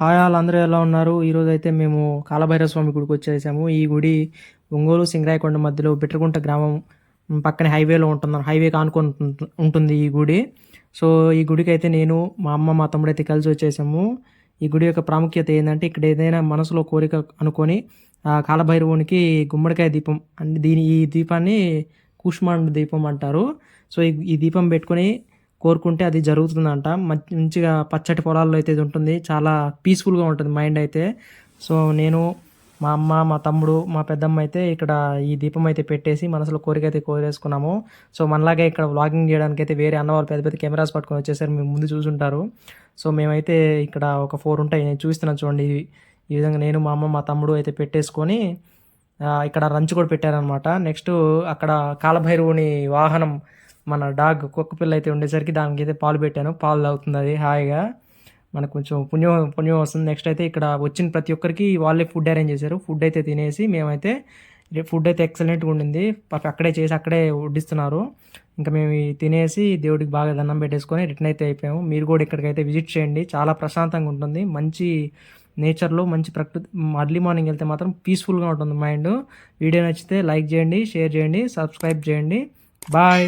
Hi వాళ్ళందరూ ఎలా ఉన్నారు? ఈరోజు అయితే మేము కాలభైరవ స్వామి గుడికి వచ్చేసాము. ఈ గుడి ఒంగోలు సింగరాయకొండ మధ్యలో బిట్రగుంట గ్రామం పక్కనే హైవేలో ఉంటుంది హైవేకి ఆనుకొని ఉంటుంది ఈ గుడి. సో ఈ గుడికి అయితే నేను మా అమ్మ మా తమ్ముడు అయితే కలిసి వచ్చేసాము. ఈ గుడి యొక్క ప్రాముఖ్యత ఏంటంటే ఇక్కడ ఏదైనా మనసులో కోరిక అనుకొని ఆ కాలభైరవునికి గుమ్మడికాయ దీపం అంటే దీని ఈ దీపాన్ని కూష్మాండ దీపం అంటారు. సో ఈ ఈ దీపం పెట్టుకొని కోరుకుంటే అది జరుగుతుందంట. మంచిగా పచ్చటి పొలాల్లో అయితే ఇది ఉంటుంది. చాలా పీస్ఫుల్గా ఉంటుంది మైండ్ అయితే. సో నేను మా అమ్మ మా తమ్ముడు మా పెద్దమ్మ అయితే ఇక్కడ ఈ దీపం అయితే పెట్టేసి మనసులో కోరిక అయితే కోరేసుకున్నాము. సో మనలాగే ఇక్కడ వ్లాగింగ్ చేయడానికి అయితే వేరే అన్నవాళ్ళు పెద్ద పెద్ద కెమెరాస్ పట్టుకొని వచ్చేసారు. మీరు ముందు చూసుంటారు. సో మేమైతే ఇక్కడ ఒక ఫోర్ ఉంటాయి. నేను చూస్తున్నాను చూడండి. ఇవి. ఈ విధంగా నేను మా అమ్మ మా తమ్ముడు అయితే పెట్టేసుకొని ఇక్కడ రంచు కూడా పెట్టారనమాట నెక్స్ట్ అక్కడ కాలభైరవుని వాహనం మన డాగ్ కుక్క పిల్ల అయితే ఉండేసరికి దానికి అయితే పాలు పెట్టాను. పాలు తాగుతుంది అది హాయిగా. మనకు కొంచెం పుణ్యం పుణ్యం వస్తుంది. నెక్స్ట్ అయితే ఇక్కడ వచ్చిన ప్రతి ఒక్కరికి వాళ్ళే ఫుడ్ అరేంజ్ చేశారు. ఫుడ్ అయితే తినేసి మేమైతే ఫుడ్ అయితే ఎక్సలెంట్గా ఉండింది. పర్ఫెక్ట్ అక్కడే చేసి అక్కడే వడ్డిస్తున్నారు. ఇంకా మేము తినేసి దేవుడికి బాగా దండం పెట్టేసుకొని రిటర్న్ అయితే అయిపోయాము. మీరు కూడా ఇక్కడికైతే విజిట్ చేయండి. చాలా ప్రశాంతంగా ఉంటుంది. మంచి నేచర్లో మంచి ప్రకృతి అర్లీ మార్నింగ్ వెళ్తే మాత్రం పీస్ఫుల్గా ఉంటుంది మైండ్ వీడియో నచ్చితే లైక్ చేయండి షేర్ చేయండి సబ్స్క్రైబ్ చేయండి. బాయ్